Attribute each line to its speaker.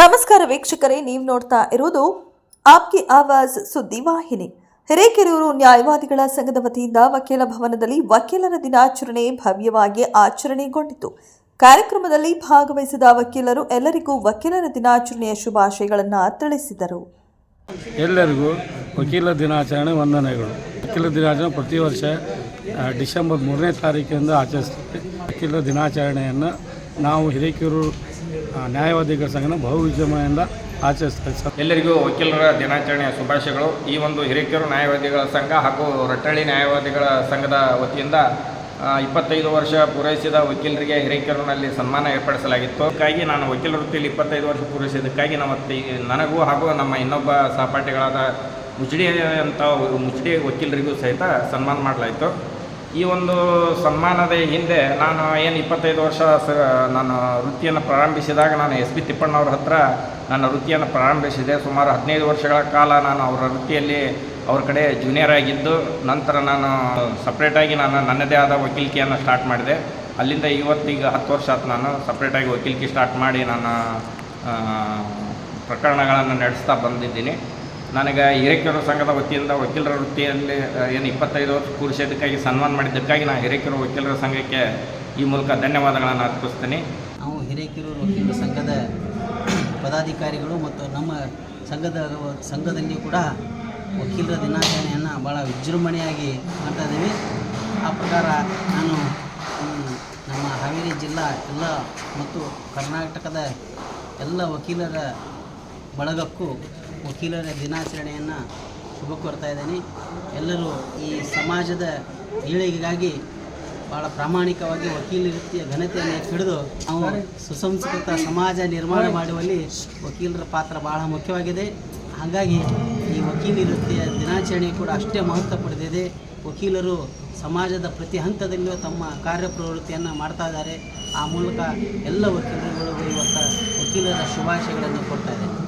Speaker 1: ನಮಸ್ಕಾರ ವೀಕ್ಷಕರೇ, ನೀವು ನೋಡ್ತಾ ಇರುವುದು ಆಪ್ಕಿ ಆವಾಜ್ ಸುದ್ದಿ ವಾಹಿನಿ. ಹಿರೇಕೆರೂರು ನ್ಯಾಯವಾದಿಗಳ ಸಂಘದ ವತಿಯಿಂದ ವಕೀಲ ಭವನದಲ್ಲಿ ವಕೀಲರ ದಿನಾಚರಣೆ ಭವ್ಯವಾಗಿ ಆಚರಣೆಗೊಂಡಿತು. ಕಾರ್ಯಕ್ರಮದಲ್ಲಿ ಭಾಗವಹಿಸಿದ ವಕೀಲರು ಎಲ್ಲರಿಗೂ ವಕೀಲರ ದಿನಾಚರಣೆಯ ಶುಭಾಶಯಗಳನ್ನು ತಿಳಿಸಿದರು.
Speaker 2: ಎಲ್ಲರಿಗೂ ವಕೀಲ ದಿನಾಚರಣೆ ವಂದನೆಗಳು. ವಕೀಲ ದಿನಾಚರಣೆ ಪ್ರತಿ ವರ್ಷ ಡಿಸೆಂಬರ್ ಮೂರನೇ ತಾರೀಕಿನಿಂದ ಆಚರಿಸುತ್ತೆ ವಕೀಲ ದಿನಾಚರಣೆಯನ್ನು ನಾವು ಹಿರೇಕೆರೂರು ನ್ಯಾಯವಾದಿಗಳ ಸಂಘನ ಬಹು ವಿಜೃಂಭಣೆಯಿಂದ ಆಚರಿಸ್ತೀವಿ ಸರ್.
Speaker 3: ಎಲ್ಲರಿಗೂ ವಕೀಲರ ದಿನಾಚರಣೆಯ ಶುಭಾಶಯಗಳು. ಈ ಒಂದು ಹಿರೇಕೆರೂರು ನ್ಯಾಯವಾದಿಗಳ ಸಂಘ ಹಾಗೂ ರಟ್ಟಳ್ಳಿ ನ್ಯಾಯವಾದಿಗಳ ಸಂಘದ ವತಿಯಿಂದ ಇಪ್ಪತ್ತೈದು ವರ್ಷ ಪೂರೈಸಿದ ವಕೀಲರಿಗೆ ಹಿರೇಕೆರೂರಿನಲ್ಲಿ ಸನ್ಮಾನ ಏರ್ಪಡಿಸಲಾಗಿತ್ತು. ಅದಕ್ಕಾಗಿ ನಾನು ವಕೀಲ ವೃತ್ತಿಯಲ್ಲಿ ಇಪ್ಪತ್ತೈದು ವರ್ಷ ಪೂರೈಸಿದ್ದಕ್ಕಾಗಿ ನಮ್ಮ ನನಗೂ ಹಾಗೂ ನಮ್ಮ ಇನ್ನೊಬ್ಬ ಸಹಪಾಠಿಗಳಾದ ಮುಚಡಿ ಅಂತ ಮುಚಡಿ ವಕೀಲರಿಗೂ ಸಹಿತ ಸನ್ಮಾನ ಮಾಡಲಾಯಿತು. ಈ ಒಂದು ಸನ್ಮಾನದ ಹಿಂದೆ ನಾನು ಏನು ಇಪ್ಪತ್ತೈದು ವರ್ಷ ಸ, ನಾನು ವೃತ್ತಿಯನ್ನು ಪ್ರಾರಂಭಿಸಿದಾಗ ನಾನು ಎಸ್ ಪಿ ತಿಪ್ಪಣ್ಣವ್ರ ಹತ್ರ ನನ್ನ ವೃತ್ತಿಯನ್ನು ಪ್ರಾರಂಭಿಸಿದೆ. ಸುಮಾರು ಹದಿನೈದು ವರ್ಷಗಳ ಕಾಲ ನಾನು ಅವರ ವೃತ್ತಿಯಲ್ಲಿ ಅವ್ರ ಕಡೆ ಜೂನಿಯರ್ ಆಗಿದ್ದು, ನಂತರ ನಾನು ಸಪ್ರೇಟಾಗಿ ನಾನು ನನ್ನದೇ ಆದ ವಕೀಲಿಕೆಯನ್ನು ಸ್ಟಾರ್ಟ್ ಮಾಡಿದೆ. ಅಲ್ಲಿಂದ ಇವತ್ತೀಗ ಹತ್ತು ವರ್ಷ ಆಯ್ತು ನಾನು ಸಪ್ರೇಟಾಗಿ ವಕೀಲಿಕೆ ಸ್ಟಾರ್ಟ್ ಮಾಡಿ ನಾನು ಪ್ರಕರಣಗಳನ್ನು ನಡೆಸ್ತಾ ಬಂದಿದ್ದೀನಿ. ನನಗೆ ಹಿರೇಕೆರೂರು ಸಂಘದ ವತಿಯಿಂದ, ವಕೀಲರ ವೃತ್ತಿಯಲ್ಲಿ ಏನು ಇಪ್ಪತ್ತೈದು ವರ್ಷ ಕೂರಿಸಿದ್ದಕ್ಕಾಗಿ ಸನ್ಮಾನ ಮಾಡಿದ್ದಕ್ಕಾಗಿ ನಾನು ಹಿರೇಕೆರೂರು ವಕೀಲರ ಸಂಘಕ್ಕೆ ಈ ಮೂಲಕ ಧನ್ಯವಾದಗಳನ್ನು ಅರ್ಪಿಸ್ತೀನಿ.
Speaker 4: ನಾವು ಹಿರೇಕೆರೂರು ವಕೀಲರ ಸಂಘದ ಪದಾಧಿಕಾರಿಗಳು ಮತ್ತು ನಮ್ಮ ಸಂಘದ, ಸಂಘದಲ್ಲಿ ಕೂಡ ವಕೀಲರ ದಿನಾಚರಣೆಯನ್ನು ಭಾಳ ವಿಜೃಂಭಣೆಯಾಗಿ ಮಾಡ್ತಾ ಇದ್ದೀವಿ. ಆ ಪ್ರಕಾರ ನಾನು ನಮ್ಮ ಹಾವೇರಿ ಜಿಲ್ಲಾ ಎಲ್ಲ ಮತ್ತು ಕರ್ನಾಟಕದ ಎಲ್ಲ ವಕೀಲರ ಬಳಗಕ್ಕೂ ವಕೀಲರ ದಿನಾಚರಣೆಯನ್ನು ಶುಭ ಕೋರ್ತಾ ಇದ್ದೀನಿ. ಎಲ್ಲರೂ ಈ ಸಮಾಜದ ಏಳಿಗೆಗಾಗಿ ಭಾಳ ಪ್ರಾಮಾಣಿಕವಾಗಿ ವಕೀಲ ವೃತ್ತಿಯ ಘನತೆಯನ್ನು ಹಿಡಿದು ನಾವು ಸುಸಂಸ್ಕೃತ ಸಮಾಜ ನಿರ್ಮಾಣ ಮಾಡುವಲ್ಲಿ ವಕೀಲರ ಪಾತ್ರ ಬಹಳ ಮುಖ್ಯವಾಗಿದೆ. ಹಾಗಾಗಿ ಈ ವಕೀಲ ವೃತ್ತಿಯ ದಿನಾಚರಣೆ ಕೂಡ ಅಷ್ಟೇ ಮಹತ್ವ ಪಡೆದಿದೆ. ವಕೀಲರು ಸಮಾಜದ ಪ್ರತಿ ಹಂತದಲ್ಲಿಯೂ ತಮ್ಮ ಕಾರ್ಯಪ್ರವೃತ್ತಿಯನ್ನು ಮಾಡ್ತಾ ಇದ್ದಾರೆ. ಆ ಮೂಲಕ ಎಲ್ಲ ವಕೀಲರುಗಳಿಗೂ ಇವತ್ತು ವಕೀಲರ ಶುಭಾಶಯಗಳನ್ನು ಕೊಡ್ತಾ ಇದ್ದಾರೆ.